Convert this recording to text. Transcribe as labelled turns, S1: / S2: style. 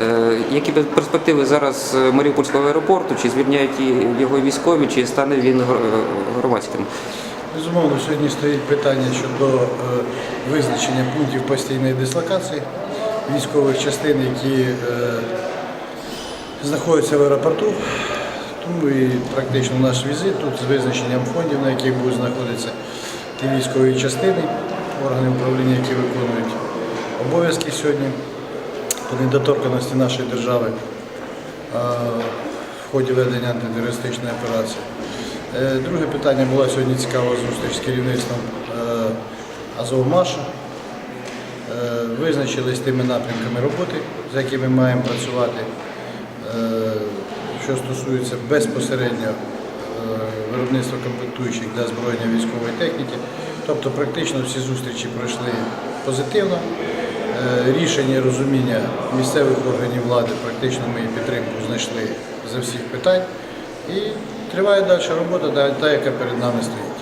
S1: Е, Які перспективи зараз е, Маріупольського аеропорту? Чи звільняють його військові, чи стане він е, громадським?
S2: Безумовно, сьогодні стоїть питання щодо визначення пунктів постійної дислокації військових частин, які знаходяться в аеропорту. Тому і практично наш візит тут з визначенням фондів, на яких будуть знаходитися ті військові частини, органи управління, які виконують обов'язки сьогодні по недоторканості нашої держави в ході ведення антитерористичної операції. Е, Друге питання була сьогодні цікава зустріч з керівництвом е, Азовмашу. Е, Визначились тими напрямками роботи, за якими маємо працювати, що стосується безпосередньо виробництва комплектуючих для озброєння військової техніки. Тобто практично всі зустрічі пройшли позитивно. Е, Рішення і розуміння місцевих органів влади практично ми її підтримку знайшли за всіх питань. І триває далі робота, та, та, яка перед нами стоїть.